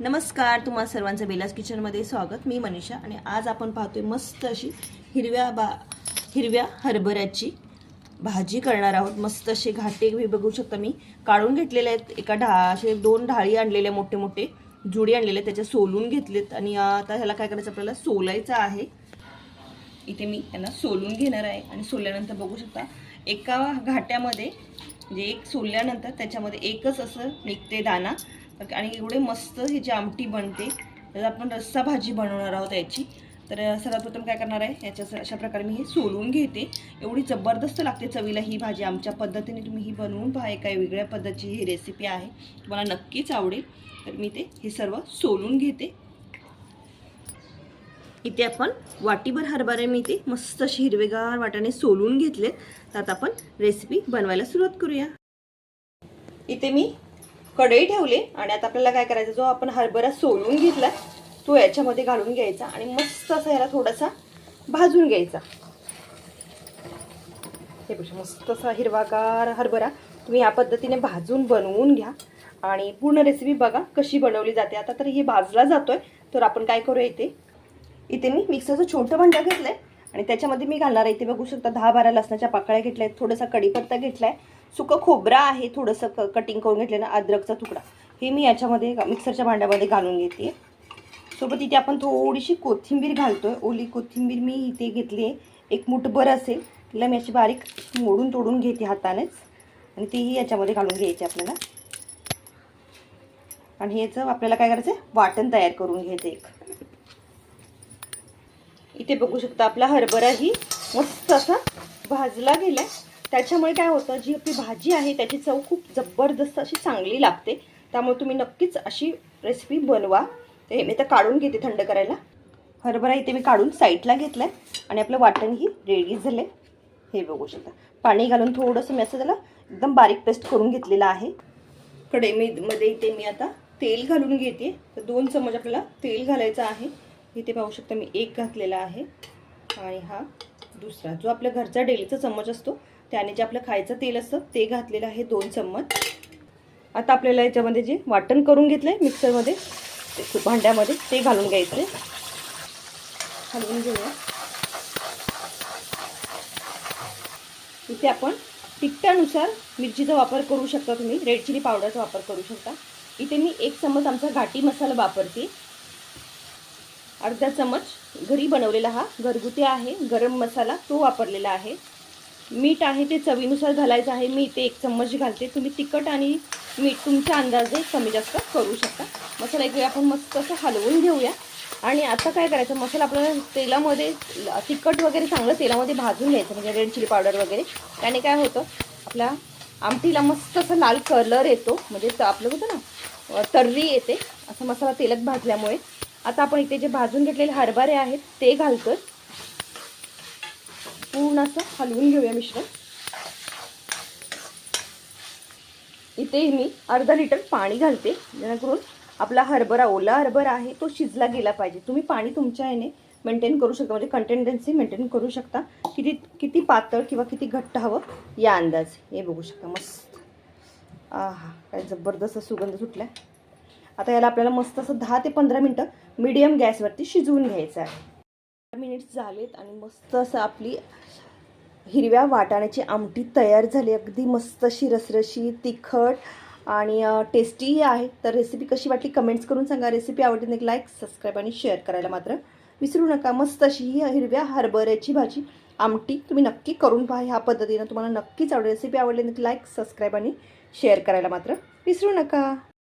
नमस्कार तुम्हा सर्वांचं बेलास किचनमध्ये स्वागत. मी मनीषा आणि आज आपण पाहतोय मस्त अशी हिरव्या बा हिरव्या हरभऱ्याची भाजी करणार आहोत. मस्त असे घाटे हे बघू शकता मी. काढून घेतलेले आहेत. एका ढा असे दोन ढाळी आणलेले मोठे मोठे जुडी आणलेले आहेत, त्याच्या सोलून घेतलेत आणि आता ह्याला काय करायचं आपल्याला? सोलायचं आहे. इथे मी त्यांना सोलून घेणार आहे. आणि सोलल्यानंतर बघू शकता एका घाट्यामध्ये म्हणजे एक सोलल्यानंतर त्याच्यामध्ये एकच असं निघते दाना. आणि एवढे मस्त ही जी आमटी बनते तर आपण रस्सा भाजी बनवणार आहोत याची. तर सर्वात प्रथम काय करणार आहे याच्या अशा प्रकारे मी हे सोलून घेते. एवढी जबरदस्त लागते चवीला ही भाजी. आमच्या पद्धतीने तुम्ही ही बनवून पहा एका वेगळ्या पद्धतीची ही रेसिपी आहे. तुम्हाला नक्कीच आवडेल. तर मी ते हे सर्व सोलून घेते. इथे आपण वाटीभर हरभरे मी इथे मस्त अशी हिरवेगार वाटाने सोलून घेतले तर आता आपण रेसिपी बनवायला सुरुवात करूया. इथे मी कढई ठेवले आणि आता आपल्याला काय करायचं जो आपण हरभरा सोलून घेतला तो याच्यामध्ये घालून घ्यायचा आणि मस्त असा याला थोडासा भाजून घ्यायचा. हे बघा मस्त असा हिरवागार हरभरा तुम्ही या पद्धतीने भाजून बनवून घ्या. आणि पूर्ण रेसिपी बघा कशी बनवली जाते. आता तर हे भाजला जातोय. तर आपण काय करूया इथे? इथे मी मिक्सरचं छोटं भांडं घेतलं आहे आणि त्याच्यामध्ये मी घालणार आहे. इथे बघू शकता दहा बारा लसणाच्या पाकळ्या घेतल्या आहेत थोडासा कढीपत्ता घेतला आहे सुकं खोबरा आहे थोडंसं क कटिंग करून घेतलेलं अद्रकचा तुकडा. हे मी याच्यामध्ये मिक्सरच्या भांड्यामध्ये घालून घेते. सोबत इथे आपण थोडीशी कोथिंबीर घालतोय. ओली कोथिंबीर मी इथे घेतली आहे. एक मुठभर असेल. तिला मी अशी बारीक मोडून तोडून घेते हातानेच. आणि तीही याच्यामध्ये घालून घ्यायची आपल्याला. आणि याचं आपल्याला काय करायचं आहे वाटण तयार करून घ्यायचं एक. इथे बघू शकता आपला हरभरा ही मस्त असा भाजला गेलाय. त्याच्यामुळे काय होतं जी आपली भाजी आहे त्याची चव खूप जबरदस्त अशी चांगली लागते. त्यामुळे तुम्ही नक्कीच अशी रेसिपी बनवा. ते मी तर काढून घेते थंड करायला. हरभरा इथे मी काढून साईडला घेतलाय आणि आपलं वाटणही रेडी झालं हे बघू शकता. पाणी घालून थोडंसं मी असं त्याला एकदम बारीक पेस्ट करून घेतलेलं आहे. कडे मी मध्ये इथे मी आता तेल घालून घेते. तर दोन चमच आपल्याला तेल घालायचं आहे. इथे पाहू शकता मी एक घातलेला आहे. आणि हा दुसरा जो आपल्या घरचा डेलीचा चम्मच असतो त्याने जे आपलं खायचं तेल असतं ते घातलेलं आहे दोन चम्मच. आता आपल्याला याच्यामध्ये जे वाटण करून घेतलं आहे मिक्सरमध्ये ते भांड्यामध्ये ते घालून घ्यायचं आहे. हलवून घेऊया. इथे आपण तिखटानुसार मिरचीचा वापर करू शकता तुम्ही. रेड चिली पावडरचा वापर करू शकता. इथे मी एक चम्मच आमचा घाटी मसाला वापरते. अर्धा चमच घरी बनवलेला हा घरगुती आहे. गरम मसाला तो वापरलेला आहे. मीठ आहे ते चवीनुसार घालायचं आहे. मी इथे एक चम्मच घालते. तुम्ही तिखट आणि मीठ तुमच्या अंदाजे कमी जास्त करू शकता. मसाला एक वेळ आपण मस्त असं हलवून घेऊया. आणि आता काय करायचं? मसाला आपल्याला तेलामध्ये तिखट वगैरे चांगलं तेलामध्ये भाजून घ्यायचं. म्हणजे रेड चिली पावडर वगैरे. त्याने काय होतं? आपला आमटीला मस्त असं लाल कलर येतो. म्हणजे आपलं होतं ना तर्री येते. असं मसाला तेलात भाजल्यामुळे आता आपण इथे जे भाजून घेतलेले हरभरे आहेत ते घालतोय. पूर्ण असं हलवून घेऊया मिश्रण. इथे मी अर्धा लिटर पाणी घालते. जेणेकरून आपला हरभरा ओला हरभरा आहे तो शिजला गेला पाहिजे. तुम्ही पाणी तुमच्या याने मेंटेन करू शकता. म्हणजे कंटेंडन्सी मेंटेन करू शकता. किती किती पातळ किंवा किती घट्ट हवं या अंदाज. हे बघू शकता. मस्त. आहा काय जबरदस्त सुगंध सुटला आता याला आपल्याला मस्त असं दहा ते पंधरा मिनटं मीडियम गॅसवरती शिजवून घ्यायचं आहे. मिनिट्स झालेत आणि मस्त असं आपली हिरव्या वाटाण्याची आमटी तयार झाली. अगदी मस्त अशी रसरशी तिखट आणि टेस्टीही आहे. तर रेसिपी कशी वाटली कमेंट्स करून सांगा. रेसिपी आवडली एक लाईक सबस्क्राईब आणि शेअर करायला मात्र विसरू नका. मस्त अशी ही हिरव्या हरभऱ्याची भाजी आमटी तुम्ही नक्की करून पहा. ह्या पद्धतीनं तुम्हाला नक्कीच आवडेल. रेसिपी आवडली लाईक सबस्क्राईब आणि शेअर करायला मात्र विसरू नका.